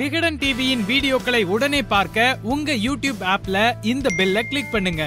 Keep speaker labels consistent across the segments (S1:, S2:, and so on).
S1: விகடன் டிவியின் வீடியோக்களை உடனே பார்க்க உங்க யூடியூப் ஆப்ல இந்த பெல்ல கிளிக் பண்ணுங்க.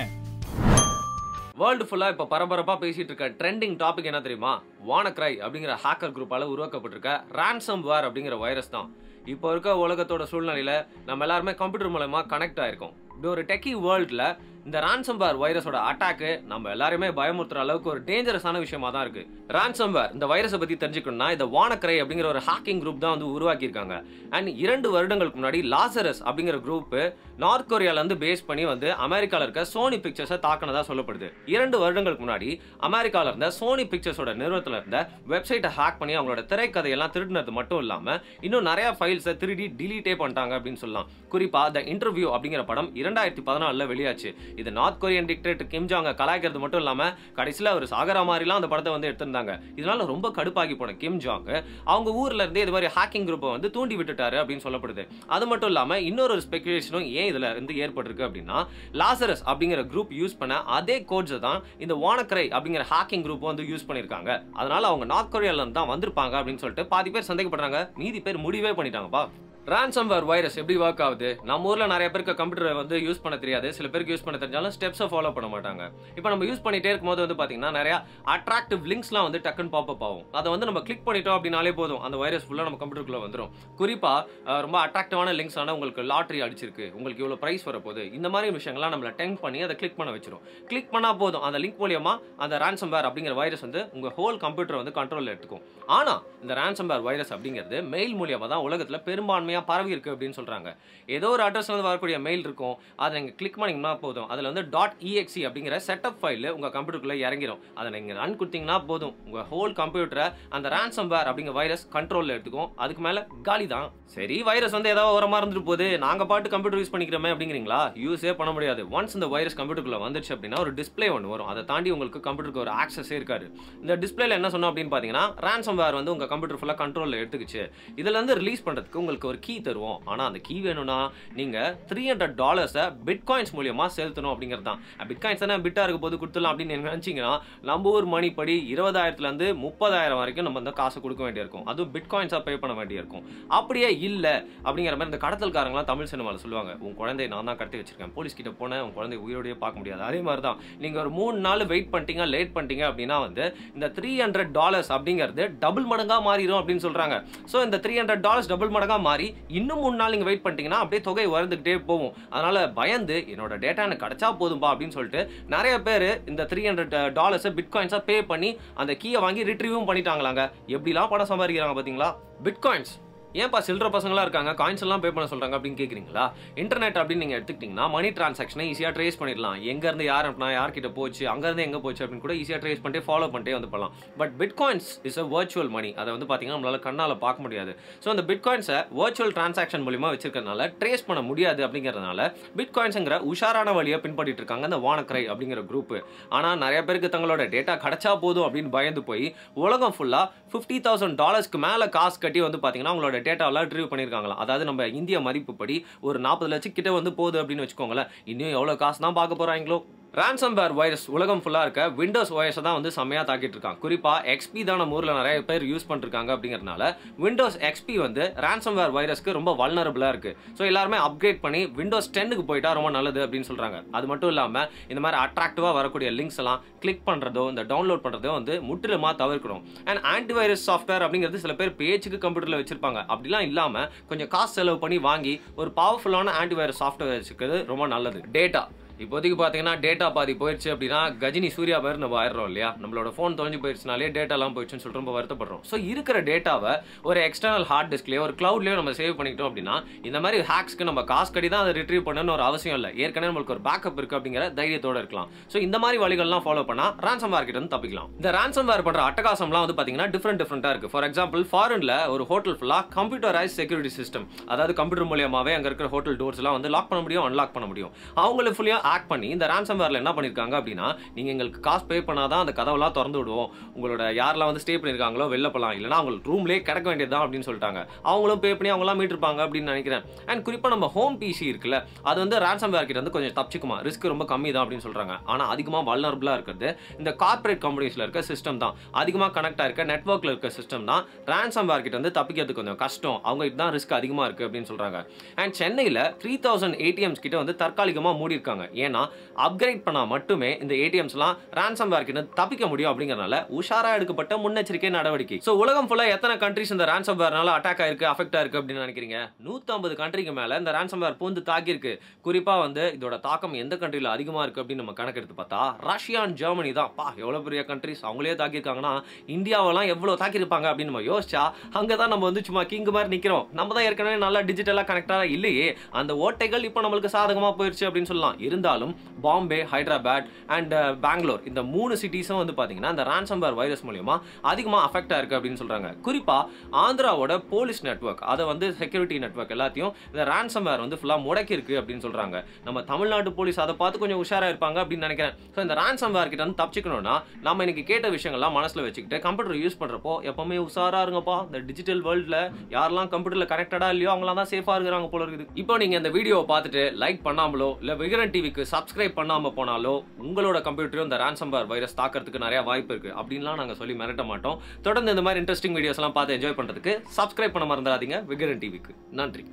S2: வேர்ல்டு ஃபுல்லாக இப்போ பரபரப்பாக பேசிகிட்டு இருக்க ட்ரெண்டிங் டாபிக் என்ன தெரியுமா? வானக்ரை அப்படிங்கிற ஹேக்கர் குரூப்பால் உருவாக்கப்பட்டிருக்க ரேன்சம் வேர் அப்படிங்கிற வைரஸ் தான். இப்போ இருக்க உலகத்தோட சூழ்நிலையில் நம்ம எல்லாருமே கம்ப்யூட்டர் மூலமாக கனெக்ட் ஆயிருக்கோம். இப்படி ஒரு டெக்கி வேர்ல்டில் இந்த ransomware வைரஸோட அட்டாக்கு நம்ம எல்லாருமே பயமுறுத்துற அளவுக்கு ஒரு டேஞ்சரஸான விஷயமா தான் இருக்கு. ransomware இந்த வைரஸை பத்தி தெரிஞ்சுக்கணும்னா இந்த வானக்கரை அப்படிங்கிற ஒரு ஹாக்கிங் குரூப் தான் வந்து உருவாக்கியிருக்காங்க. அண்ட் இரண்டு வருடங்களுக்கு முன்னாடி லாசரஸ் அப்படிங்கிற குரூப் நார்த் கொரியால இருந்து பேஸ் பண்ணி வந்து அமெரிக்கால இருக்க சோனி பிக்சர்ஸை தாக்கினதா சொல்லப்படுது. இரண்டு வருடங்களுக்கு முன்னாடி அமெரிக்கால இருந்த சோனி பிக்சர்ஸோட நிறுவனத்தில் இருந்த வெப்சைட்டை ஹேக் பண்ணி அவங்களோட திரைக்கதையெல்லாம் திருடினது மட்டும் இல்லாம இன்னும் நிறைய ஃபைல்ஸை திருடி டிலீட்டே பண்ணிட்டாங்க அப்படின்னு சொல்லலாம். குறிப்பா த இன்டர்வியூ அப்படிங்கிற படம் இரண்டாயிரத்தி பதினாலில் வெளியாச்சு. இது North Korean dictator Kim Jong கலாய்க்கிறது மட்டும் இல்லாமல் கடைசியில் அவர் சாகர மாதிரிலாம் அந்த படத்தை வந்து எடுத்திருந்தாங்க. இதனால ரொம்ப கடுப்பாகி போன கிம் ஜாங் அவங்க ஊர்ல இருந்தே இது மாதிரி ஹேக்கிங் குரூப்பை வந்து தூண்டி விட்டுட்டாரு அப்படின்னு சொல்லப்படுது. அது மட்டும் இல்லாமல் இன்னொரு ஒரு ஸ்பெகுலேஷனும் ஏன் இதில் இருந்து ஏற்பட்டிருக்கு அப்படின்னா லாசரஸ் அப்படிங்கிற குரூப் யூஸ் பண்ண அதே கோட்ஸை தான் இந்த வானக்ரை அப்படிங்கிற ஹேக்கிங் குரூப் வந்து யூஸ் பண்ணியிருக்காங்க. அதனால அவங்க நார்த் கொரியால இருந்து தான் வந்திருப்பாங்க அப்படின்னு சொல்லிட்டு பாதி பேர் சந்தேகப்படுறாங்க. மீதி பேர் முடிவே பண்ணிட்டாங்கப்பா. ரான்சம்வேர் வைரஸ் எப்படி ஒர்க் ஆகுது? நம்ம ஊரில் நிறைய பேருக்கு கம்ப்யூட்டரை வந்து யூஸ் பண்ண தெரியாது. சில பேருக்கு யூஸ் பண்ண தெரிஞ்சாலும் ஸ்டெப்ஸை ஃபாலோ பண்ண மாட்டாங்க. இப்போ நம்ம யூஸ் பண்ணிட்டே இருக்கும்போது வந்து பார்த்தீங்கன்னா நிறையா அட்ராக்டிவ் லிங்க்ஸ்லாம் வந்து டக்குன்னு பாப்பப் ஆகும். அதை வந்து நம்ம கிளிக் பண்ணிட்டோம் அப்படின்னாலே போதும். அந்த வைரஸ் ஃபுல்லாக நம்ம கம்ப்யூட்டருக்குள்ள வந்துடும் குறிப்பாக ரொம்ப அட்ராக்டிவான லிங்க்ஸ் ஆனால் உங்களுக்கு லாட்ரி அடிச்சிருக்கு. உங்களுக்கு இவ்வளோ ப்ரைஸ் வரப்போகுது. இந்த மாதிரி விஷயங்கள்லாம் நம்மளை டெங்க் பண்ணி அதை கிளிக் பண்ண வச்சிடும் கிளிக் பண்ணால் போதும். அந்த லிங்க் மூலியமாக அந்த ransomware அப்படிங்கிற வைரஸ் வந்து உங்கள் ஹோல் கம்ப்யூட்டரை வந்து கண்ட்ரோலில் எடுத்துக்கும். ஆனால் இந்த ransomware வைரஸ் அப்படிங்கிறது மெயில் மூலியமாக தான் உலகத்தில் பெரும்பான்மை பெரும்பான்மையா பரவி இருக்கு அப்படின்னு சொல்றாங்க. ஏதோ ஒரு அட்ரஸ் வந்து வரக்கூடிய மெயில் இருக்கும். அதை நீங்கள் கிளிக் பண்ணிங்கன்னா போதும். அதுல வந்து. டாட் இஎக்ஸி அப்படிங்கிற செட்டப் ஃபைல் உங்க கம்ப்யூட்டருக்குள்ள இறங்கிரும். அதை நீங்க ரன் கொடுத்தீங்கன்னா போதும். உங்க ஹோல் கம்ப்யூட்டரை அந்த ransomware அப்படிங்கிற வைரஸ் கண்ட்ரோலில் எடுத்துக்கும். அதுக்கு மேலே காலி தான் சரி வைரஸ் வந்து ஏதாவது ஓரமா இருந்துட்டு போகுது. நாங்க பாட்டு கம்ப்யூட்டர் யூஸ் பண்ணிக்கிறோமே அப்படிங்கிறீங்களா? யூஸே பண்ண முடியாது. ஒன்ஸ் இந்த வைரஸ் கம்ப்யூட்டருக்குள்ள வந்துச்சு அப்படின்னா ஒரு டிஸ்ப்ளே ஒன்று வரும். அதை தாண்டி உங்களுக்கு கம்ப்யூட்டருக்கு ஒரு ஆக்சஸே இருக்காது. இந்த டிஸ்ப்ளேல என்ன சொன்னோம் அப்படின்னு பார்த்தீங்கன்னா ரேன்சம் வேர் வந்து உங்கள் கம்ப்யூட்டர் ஃபுல்லாக கண்ட்ரோலில் எடுத்துக்கிச்சு. இதுல இருந்து ரிலீஸ் பண்றதுக்கு உங்களுக்கு ஒரு கீ தருவோம். ஆனால் அந்த கீ வேணும்னா நீங்கள் த்ரீ ஹண்ட்ரட் டாலர்ஸை பிட்காயின்ஸ் மூலியமாக செலுத்தணும் அப்படிங்கிறது தான். பிட்காயின்ஸ் தானே பிட்டாக இருக்க போது கொடுத்துடலாம் அப்படின்னு நினச்சிங்கன்னா நம்ம ஊர் மணிப்படி இருபதாயிரத்துலேருந்து முப்பதாயிரம் வரைக்கும் நம்ம அந்த காசு கொடுக்க வேண்டியிருக்கும். அதுவும் பிட்காயின்ஸாக பே பண்ண வேண்டியிருக்கும். அப்படியே இல்லை அப்படிங்கிற மாதிரி இந்த கடத்தல்காரங்களாம் தமிழ் சினிமாவில் சொல்லுவாங்க. உன் குழந்தைய நான் தான் கடத்தி வச்சிருக்கேன். போலீஸ் கிட்ட போனேன் உன் குழந்தை உயிரோடய பார்க்க முடியாது. அதே மாதிரி தான். நீங்கள் ஒரு மூணு நாள் வெயிட் பண்ணிட்டீங்க லேட் பண்ணிட்டீங்க அப்படின்னா வந்து இந்த த்ரீ ஹண்ட்ரட் டாலர்ஸ் அப்படிங்கிறது டபுள் மடங்காக மாறிடும் அப்படின்னு சொல்கிறாங்க ஸோ இந்த த்ரீ ஹண்ட்ரட் டாலர்ஸ் டபுள் மடங்காக மாறி இன்னும் மூணு நாள் நீங்க வெயிட் பண்ணிட்டீங்கன்னா அப்படியே தொகை வளர்ந்துகிட்டே போகும். அதனால பயந்து என்னோட டேட்டா எனக்கு கிடைச்சா போதும்பா அப்படின்னு சொல்லிட்டு நிறைய பேர் இந்த த்ரீ ஹண்ட்ரட் டாலர்ஸை பிட்காயின்ஸாக பே பண்ணி அந்த கீயை வாங்கி ரிட்ரீவும் பண்ணிட்டாங்களாங்க. எப்படிலாம் படம் சம்பாதிக்கிறாங்க பார்த்தீங்களா பிட்காயின்ஸ் ஏன்ப்பா சில்லற பசங்களாக இருக்காங்க? காயின்ஸ் எல்லாம் பே பண்ண சொல்கிறாங்க அப்படின்னு கேட்குறீங்களா இன்டர்நெட் அப்படின்னு நீங்கள் எடுத்துக்கிட்டிங்கன்னா மணி டிரான்சாக்ஷனை ஈஸியாக ட்ரேஸ் பண்ணிடலாம். எங்கேருந்து யார் அப்படின்னா யார்கிட்ட போச்சு அங்கேருந்து எங்கே போச்சு அப்படின்னு கூட ஈஸியாக ட்ரேஸ் பண்ணிட்டு ஃபாலோ பண்ணிட்டே வந்து பண்ணலாம் but bitcoins is a virtual money அதை வந்து பாத்தீங்கன்னா நம்மளால கண்ணால் பார்க்க முடியாது. ஸோ அந்த பிட்காயின்ஸை வர்ச்சுவல் டிரான்சாக்ஷன் மூலிமா வச்சிருக்கனால ட்ரேஸ் பண்ண முடியாது அப்படிங்கிறதுனால பிட்காயின்ஸுங்கிற உஷாரான வழியை பின்பற்றிட்டு இருக்காங்க அந்த வானக்ரை அப்படிங்கிற குரூப் ஆனால் நிறைய பேருக்கு தங்களோட டேட்டா கிடைச்சா போதும் அப்படின்னு பயந்து போய் உலகம் ஃபுல்லாக ஃபிஃப்டி தௌசண்ட் டாலர்ஸ்க்கு மேலே காசு கட்டி வந்து பார்த்திங்கன்னா அவங்களோட டேட்டாவெல்லாம் ரிட்ரீவ் பண்ணியிருக்காங்களா? அதாவது நம்ம இந்திய மதிப்புப்படி ஒரு நாற்பது லட்சம் கிட்ட வந்து போகுது அப்படின்னு வச்சுக்கோங்களேன். இன்னும் எவ்வளோ காசு தான் பார்க்க போகிறாங்களோ ransomware வைரஸ் உலகம் ஃபுல்லாக இருக்க விண்டோஸ் ஓஎஸை தான் வந்து செம்மையாக தாக்கிட்டு இருக்காங்க குறிப்பாக எக்ஸ்பி தான் நம்ம ஊரில் நிறைய பேர் யூஸ் பண்ணிருக்காங்க அப்படிங்கிறனால விண்டோஸ் எக்ஸ்பி வந்து ரேன்சம்வேர் வைரஸ்க்கு ரொம்ப வல்னரபுளாக இருக்கு. ஸோ எல்லாருமே அப்கிரேட் பண்ணி விண்டோஸ் டென்னுக்கு போயிட்டா ரொம்ப நல்லது அப்படின்னு சொல்கிறாங்க அது மட்டும் இல்லாமல் இந்த மாதிரி அட்ராக்டிவாக வரக்கூடிய லிங்க்ஸ் எல்லாம் கிளிக் பண்ணுறதோ இந்த டவுன்லோட் பண்ணுறதோ வந்து முற்றிலுமாக தவிர்க்கணும். அண்ட் ஆன்டிவைரஸ் சாஃப்ட்வேர் அப்படிங்கிறது சில பேர் பேச்சுக்கு கம்ப்யூட்டரில் வச்சிருப்பாங்க. அப்படிலாம் இல்லாமல் கொஞ்சம் காசு செலவு பண்ணி வாங்கி ஒரு பவர்ஃபுல்லான ஆன்டிவைரஸ் சாஃப்ட்வேர் வச்சுக்கிறது ரொம்ப நல்லது. டேட்டா இப்போதைக்கு பார்த்தீங்கன்னா டேட்டா பாதி போயிடுச்சு அப்படின்னா கஜினி சூர்யா மாதிரி நம்ம ஆயிடுறோம் இல்லையா? நம்மளோட ஃபோன் தொலைஞ்சு போயிடுச்சுனாலே டேட்டாலாம் போயிடுச்சுன்னு சொல்லிட்டு ரொம்ப வருத்தப்படுறோம். ஸோ இருக்கிற டேட்டாவை ஒரு எக்ஸ்டர்னல் ஹார்ட் டிஸ்க்லேயோ ஒரு கிளவுட்லேயோ நம்ம சேவ் பண்ணிக்கிட்டோம் அப்படின்னா இந்த மாதிரி ஹேக்ஸ்க்கு நம்ம காசு கடி தான் அதை ரிட்ரீவ் பண்ணணும்னு ஒரு அவசியம் இல்லை. ஏற்கனவே நம்மளுக்கு ஒரு பேக்கப் இருக்குது அப்படிங்கிற தைரியத்தோட இருக்கலாம். ஸோ இந்த மாதிரி வழிகள்லாம் ஃபாலோ பண்ணா வேர் கிட்ட தப்பிக்கலாம். இந்த ரான்சம் வேர் பண்ணுற அட்டகாசம்லாம் வந்து பார்த்தீங்கன்னா டிஃப்ரெண்ட் டிஃப்ரெண்ட்டாக இருக்குது ஃபார் எக்ஸாம்பிள் ஃபாரினில் ஒரு ஹோட்டல் ஃபுல்லாக கம்ப்யூட்டரைஸ் செக்யூரிட்டி சிஸ்டம் அதாவது கம்ப்யூட்டர் மூலியமாகவே அங்கே இருக்கிற ஹோட்டல் டோர்ஸ்லாம் வந்து லாக் பண்ண முடியும் அன்லாக் பண்ண முடியும். அவங்களுக்கு ஃபுல்லாக ஹேக் பண்ணி இந்த ransomwareல என்ன பண்ணியிருக்காங்க அப்படின்னா நீங்கள் எங்களுக்கு காசு பே பண்ணாதான் அந்த கதவெல்லாம் திறந்து விடுவோம். உங்களோட யாரெல்லாம் வந்து ஸ்டே பண்ணியிருக்காங்களோ வெளில போலாம். இல்லைனா அவங்களுக்கு ரூம்லேயே கிடக்க வேண்டியதுதான் அப்படின்னு சொல்லிட்டாங்க. அவங்களும் பே பண்ணி அவங்களாம் மீட்டிருப்பாங்க அப்படின்னு நினைக்கிறேன். அண்ட் குறிப்பாக நம்ம ஹோம் பிசி இருக்குல்ல அது வந்து ransomware கிட்ட வந்து கொஞ்சம் தப்பிச்சுக்குமா? ரிஸ்க் ரொம்ப கம்மி தான் அப்படின்னு சொல்கிறாங்க ஆனால் அதிகமாக வல்னரபுளாக இருக்கிறது இந்த கார்ப்பரேட் கம்பெனிஸில் இருக்க சிஸ்டம் தான். அதிகமாக கனெக்டாக இருக்க நெட்ஒர்க்கில் இருக்க சிஸ்டம் தான். Ransomware கிட்ட வந்து தப்பிக்கிறது கொஞ்சம் கஷ்டம். அவங்க இதுதான் ரிஸ்க் அதிகமாக இருக்குது அப்படின்னு சொல்கிறாங்க அண்ட் சென்னையில் த்ரீ தௌசண்ட் ஏடிஎம்ஸ் கிட்ட வந்து தற்காலிகமாக மூடி இருக்காங்க ஏன்னா அப்கிரேட் பண்ணால் மட்டுமே இந்த ஏடிஎம்ஸ்லாம் ரேன்சம் கிட்ட தப்பிக்க முடியும் அப்படிங்கிறனால உஷாராக எடுக்கப்பட்ட முன்னெச்சரிக்கை நடவடிக்கை. ஸோ உலகம் ஃபுல்லாக எத்தனை கண்ட்ரிஸ் இந்த ransomwareனால அட்டாக் ஆயிருக்கு அஃபெக்ட் ஆயிருக்கு அப்படின்னு நினைக்கிறீங்க? நூற்றம்பது கண்ட்ரிக்கு மேலே இந்த ransomware பூந்து தாக்கியிருக்கு. குறிப்பாக வந்து இதோட தாக்கம் எந்த கண்ட்ரியில் அதிகமாக இருக்கு அப்படின்னு நம்ம கணக்கெடுத்து பார்த்தா ரஷ்யா அண்ட் ஜெர்மனி தான். பா எவ்வளோ பெரிய கண்ட்ரிஸ் அவங்களே தாக்கியிருக்காங்கன்னா இந்தியாவெல்லாம் எவ்வளோ தாக்கியிருப்பாங்க அப்படின்னு நம்ம யோசிச்சா அங்கே தான் நம்ம வந்து சும்மா கிங் மாதிரி நிற்கிறோம் நம்ம தான் ஏற்கனவே நல்லா டிஜிட்டலாக கனெக்டாக இல்லையே அந்த ஓட்டைகள் இப்போ நம்மளுக்கு சாதகமாக போயிடுச்சு அப்படின்னு சொல்லலாம். இருந்தாலும் பாம்பே ஹைதராபாத் அண்ட் uh, பெங்களூர் இந்த மூணு சிட்டிஸும் வந்து பார்த்தீங்கன்னா இந்த ரான்சம்பர் வைரஸ் மூலியமா அதிகமாக அஃபெக்ட் ஆயிருக்கு அப்படின்னு சொல்கிறாங்க குறிப்பாக ஆந்திராவோட போலீஸ் நெட்வொர்க் அதை வந்து செக்யூரிட்டி நெட்வொர்க் எல்லாத்தையும் இந்த ransomware வந்து ஃபுல்லாக முடக்கியிருக்கு அப்படின்னு சொல்கிறாங்க நம்ம தமிழ்நாட்டு போலீஸ் அதை பார்த்து கொஞ்சம் உஷாராக இருப்பாங்க அப்படின்னு நினைக்கிறேன். ஸோ இந்த ransomware கிட்ட வந்து தப்பிச்சிக்கணும்னா நம்ம இன்னைக்கு கேட்ட விஷயங்கள்லாம் மனசில் வச்சுக்கிட்டு கம்ப்யூட்டர் யூஸ் பண்ணுறப்போ எப்பவுமே உஷாராக இருங்கப்பா. இந்த டிஜிட்டல் வேர்ல்டில் யாரெல்லாம் கம்ப்யூட்டரில் கனெக்டடாக இல்லையோ அவங்களாம் தான் சேஃபாக இருக்கிறாங்க போல இருக்குது. இப்போ நீங்கள் இந்த வீடியோவை பார்த்துட்டு லைக் பண்ணாமலோ இல்லை விகரன் டிவிக்கு சப்ஸ்கிரைப் பண்ணாமல் போனாலோ உங்களோட கம்ப்யூட்டரும் இந்த ransomware வைரஸ் தாக்கிறதுக்கு நிறைய வாய்ப்பு இருக்குது அப்படின்லாம் நாங்கள் சொல்லி மிரட்ட மாட்டோம். தொடர்ந்து இந்த மாதிரி இன்ட்ரெஸ்டிங் வீடியோஸ்லாம் பார்த்து என்ஜாய் பண்ணுறதுக்கு சப்ஸ்கிரைப் பண்ண மறந்துடாதீங்க. விகரன் டிவிக்கு நன்றி.